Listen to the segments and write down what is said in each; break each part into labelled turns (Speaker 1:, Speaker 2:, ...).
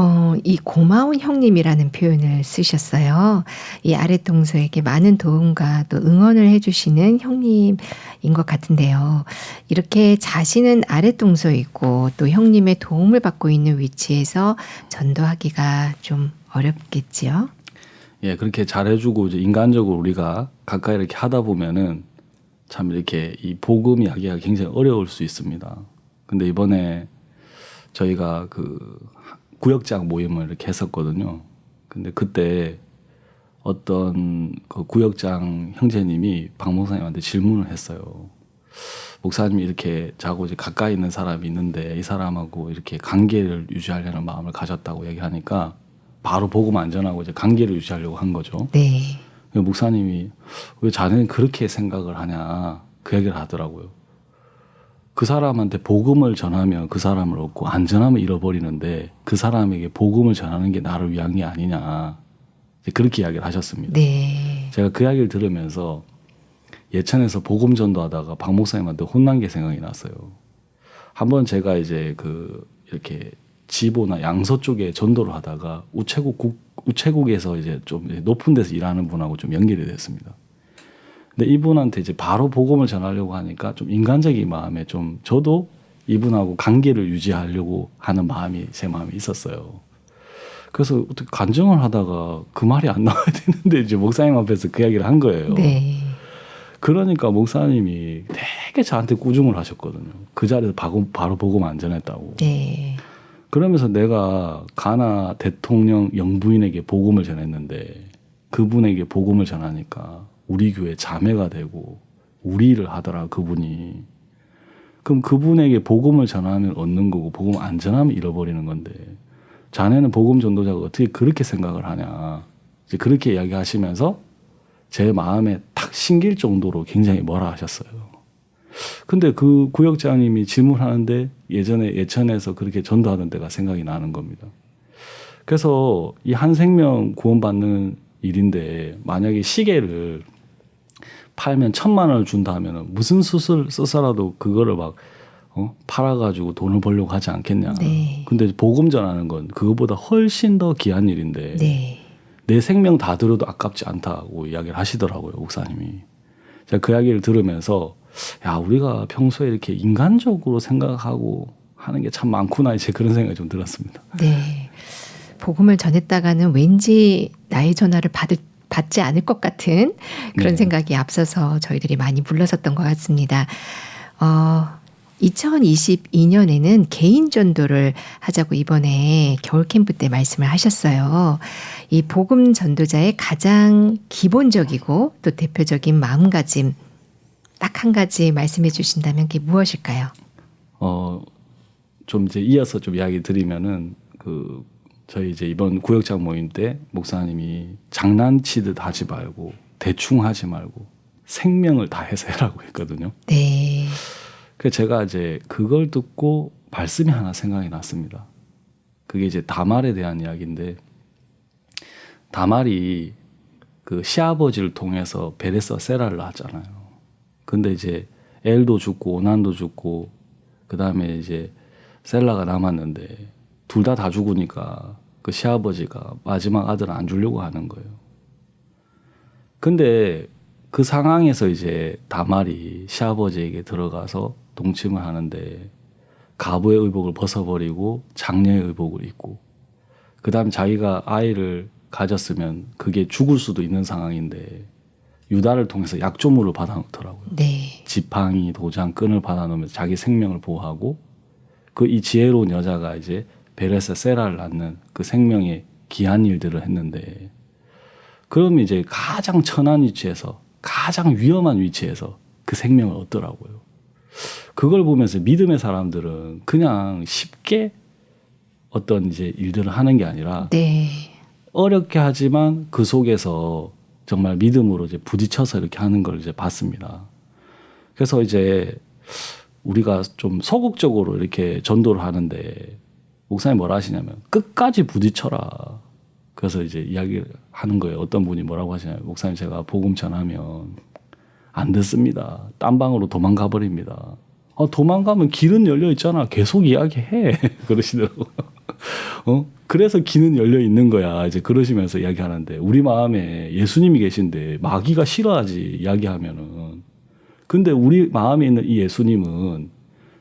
Speaker 1: 어, 이 고마운 형님이라는 표현을 쓰셨어요. 이 아랫 동서에게 많은 도움과 또 응원을 해주시는 형님인 것 같은데요. 이렇게 자신은 아랫 동서이고 또 형님의 도움을 받고 있는 위치에서 전도하기가 좀 어렵겠지요.
Speaker 2: 예, 그렇게 잘해주고 이제 인간적으로 우리가 가까이 이렇게 하다 보면은 참 이렇게 이 복음 이야기가 굉장히 어려울 수 있습니다. 근데 이번에 저희가 그 구역장 모임을 이렇게 했었거든요. 근데 그때 어떤 그 구역장 형제님이 박 목사님한테 질문을 했어요. 목사님이 이렇게 자고 이제 가까이 있는 사람이 있는데 이 사람하고 이렇게 관계를 유지하려는 마음을 가졌다고 얘기하니까 바로 복음 안전하고 이제 관계를 유지하려고 한 거죠.
Speaker 1: 네.
Speaker 2: 목사님이 왜 자네는 그렇게 생각을 하냐 그 얘기를 하더라고요. 그 사람한테 복음을 전하면 그 사람을 얻고 안전함을 잃어버리는데 그 사람에게 복음을 전하는 게 나를 위한 게 아니냐 그렇게 이야기를 하셨습니다.
Speaker 1: 네.
Speaker 2: 제가 그 이야기를 들으면서 예천에서 복음 전도하다가 박 목사님한테 혼난 게 생각이 났어요. 한번 제가 이제 그 이렇게 지보나 양서 쪽에 전도를 하다가 우체국 국, 우체국에서 이제 좀 높은 데서 일하는 분하고 좀 연결이 됐습니다. 근데 이분한테 이제 바로 복음을 전하려고 하니까 좀 인간적인 마음에 좀 저도 이분하고 관계를 유지하려고 하는 마음이 제 마음에 있었어요. 그래서 어떻게 간증을 하다가 그 말이 안 나와야 되는데 이제 목사님 앞에서 그 이야기를 한 거예요.
Speaker 1: 네.
Speaker 2: 그러니까 목사님이 되게 저한테 꾸중을 하셨거든요. 그 자리에서 바로, 바로 복음 안 전했다고.
Speaker 1: 네.
Speaker 2: 그러면서 내가 가나 대통령 영부인에게 복음을 전했는데 그분에게 복음을 전하니까 우리 교회 자매가 되고 우리 일을 하더라 그분이 그럼 그분에게 복음을 전하면 얻는 거고 복음 안 전하면 잃어버리는 건데 자네는 복음 전도자가 어떻게 그렇게 생각을 하냐 이제 그렇게 이야기하시면서 제 마음에 탁 신길 정도로 굉장히 뭐라 하셨어요. 근데 그 구역장님이 질문하는데 예전에 예천에서 그렇게 전도하던 때가 생각이 나는 겁니다. 그래서 이 한 생명 구원받는 일인데 만약에 시계를 팔면 천만 원을 준다 하면 무슨 수술 써서라도 그거를 막 어? 팔아가지고 돈을 벌려고 하지 않겠냐.
Speaker 1: 네.
Speaker 2: 근데 복음 전하는 건 그거보다 훨씬 더 귀한 일인데
Speaker 1: 네.
Speaker 2: 내 생명 다 들어도 아깝지 않다고 이야기를 하시더라고요, 목사님이. 제가 그 이야기를 들으면서 야, 우리가 평소에 이렇게 인간적으로 생각하고 하는 게 참 많구나 이제 그런 생각이 좀 들었습니다.
Speaker 1: 네. 복음을 전했다가는 왠지 나의 전화를 받을 받지 않을 것 같은 그런
Speaker 2: 네.
Speaker 1: 생각이 앞서서 저희들이 많이 불러섰던 것 같습니다. 어, 2022년에는 개인 전도를 하자고 이번에 겨울 캠프 때 말씀을 하셨어요. 이 복음 전도자의 가장 기본적이고 또 대표적인 마음가짐 딱 한 가지 말씀해 주신다면 그게 무엇일까요?
Speaker 2: 어, 좀 이제 이어서 좀 이야기 드리면은 그 저희 이제 이번 구역장 모임 때 목사님이 장난치듯 하지 말고 대충 하지 말고 생명을 다해서 해라고 했거든요.
Speaker 1: 네.
Speaker 2: 그래서 제가 이제 그걸 듣고 말씀이 하나 생각이 났습니다. 그게 이제 다말에 대한 이야기인데 다말이 그 시아버지를 통해서 베레스와 세라를 낳았잖아요. 근데 이제 엘도 죽고 오난도 죽고 그 다음에 이제 셀라가 남았는데 둘 다다 죽으니까 그 시아버지가 마지막 아들을 안 주려고 하는 거예요. 근데 그 상황에서 이제 다말이 시아버지에게 들어가서 동침을 하는데 가부의 의복을 벗어버리고 장녀의 의복을 입고 그 다음 자기가 아이를 가졌으면 그게 죽을 수도 있는 상황인데 유다를 통해서 약조물을 받아놓더라고요.
Speaker 1: 네.
Speaker 2: 지팡이, 도장, 끈을 받아놓으면서 자기 생명을 보호하고 그 이 지혜로운 여자가 이제 베레스 세라를 낳는 그 생명의 귀한 일들을 했는데 그럼 이제 가장 천한 위치에서 가장 위험한 위치에서 그 생명을 얻더라고요. 그걸 보면서 믿음의 사람들은 그냥 쉽게 어떤 이제 일들을 하는 게 아니라
Speaker 1: 네.
Speaker 2: 어렵게 하지만 그 속에서 정말 믿음으로 이제 부딪혀서 이렇게 하는 걸 이제 봤습니다. 그래서 이제 우리가 좀 소극적으로 이렇게 전도를 하는데 목사님 뭐라 하시냐면 끝까지 부딪혀라. 그래서 이제 이야기를 하는 거예요. 어떤 분이 뭐라고 하시냐면 목사님 제가 복음 전하면 안 듣습니다. 딴 방으로 도망가 버립니다. 어, 도망가면 길은 열려 있잖아. 계속 이야기해. 그러시더라고요. 어? 그래서 귀는 열려 있는 거야. 이제 그러시면서 이야기하는데 우리 마음에 예수님이 계신데 마귀가 싫어하지 이야기하면은. 근데 우리 마음에 있는 이 예수님은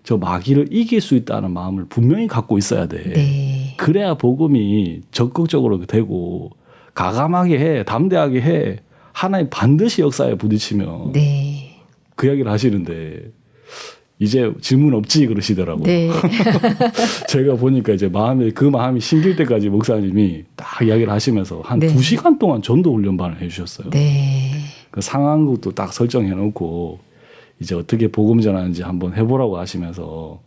Speaker 2: 저 마귀를 이길 수 있다는 마음을 분명히 갖고 있어야 돼.
Speaker 1: 네.
Speaker 2: 그래야 복음이 적극적으로 되고 가감하게 해, 담대하게 해. 하나님 반드시 역사에 부딪히면
Speaker 1: 네.
Speaker 2: 그 이야기를 하시는데 이제 질문 없지 그러시더라고요.
Speaker 1: 네.
Speaker 2: 제가 보니까 이제 마음에 그 마음이 심길 때까지 목사님이 딱 이야기를 하시면서 한
Speaker 1: 네.
Speaker 2: 두 시간 동안 전도 훈련반을 해주셨어요.
Speaker 1: 네.
Speaker 2: 그 상황극도 딱 설정해 놓고 이제 어떻게 복음 전하는지 한번 해보라고 하시면서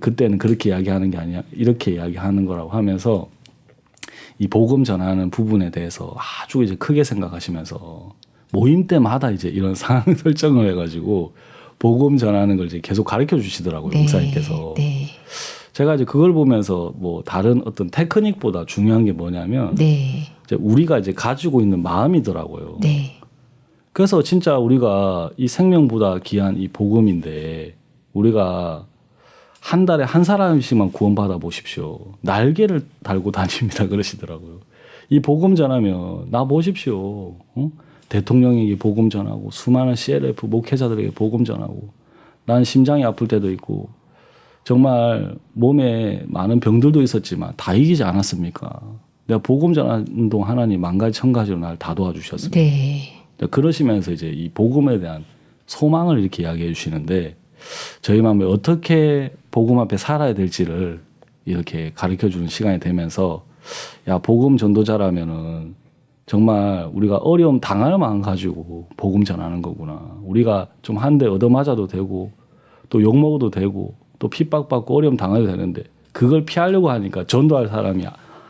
Speaker 2: 그때는 그렇게 이야기하는 게 아니야 이렇게 이야기하는 거라고 하면서 이 복음 전하는 부분에 대해서 아주 이제 크게 생각하시면서 모임 때마다 이제 이런 상황 설정을 해가지고 복음 전하는 걸 이제 계속 가르쳐 주시더라고요
Speaker 1: 네.
Speaker 2: 목사님께서
Speaker 1: 네.
Speaker 2: 제가 이제 그걸 보면서 뭐 다른 어떤 테크닉보다 중요한 게 뭐냐면
Speaker 1: 네.
Speaker 2: 이제 우리가 이제 가지고 있는 마음이더라고요.
Speaker 1: 네.
Speaker 2: 그래서 진짜 우리가 이 생명보다 귀한 이 복음인데 우리가 한 달에 한 사람씩만 구원받아 보십시오. 날개를 달고 다닙니다. 그러시더라고요. 이 복음 전하면 나 보십시오. 어? 대통령에게 복음 전하고 수많은 CLF 목회자들에게 복음 전하고 난 심장이 아플 때도 있고 정말 몸에 많은 병들도 있었지만 다 이기지 않았습니까? 내가 복음 전하는 동안 하나님 만 가지 천 가지로 날 다 도와주셨습니다.
Speaker 1: 네.
Speaker 2: 그러시면서 이제 이 복음에 대한 소망을 이렇게 이야기해 주시는데 저희 마음에 어떻게 복음 앞에 살아야 될지를 이렇게 가르쳐 주는 시간이 되면서 야 복음 전도자라면은 정말 우리가 어려움 당할 마음 가지고 복음 전하는 거구나. 우리가 좀 한 대 얻어맞아도 되고 또 욕 먹어도 되고 또 핍박받고 어려움 당해도 되는데 그걸 피하려고 하니까 전도할 사람이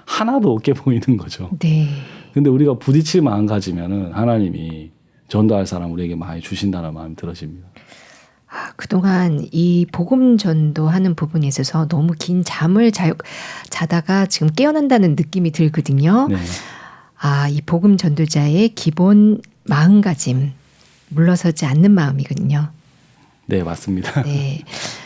Speaker 2: 하나도 없게 보이는 거죠.
Speaker 1: 네.
Speaker 2: 근데 우리가 부딪힐 마음 가지면은 하나님이 전도할 사람 우리에게 많이 주신다는 마음이 들어집니다.
Speaker 1: 아, 그동안 이 복음 전도하는 부분에 있어서 너무 긴 잠을 자, 자다가 지금 깨어난다는 느낌이 들거든요.
Speaker 2: 네.
Speaker 1: 아, 이 복음 전도자의 기본 마음가짐 물러서지 않는 마음이거든요.
Speaker 2: 네, 맞습니다.
Speaker 1: 네.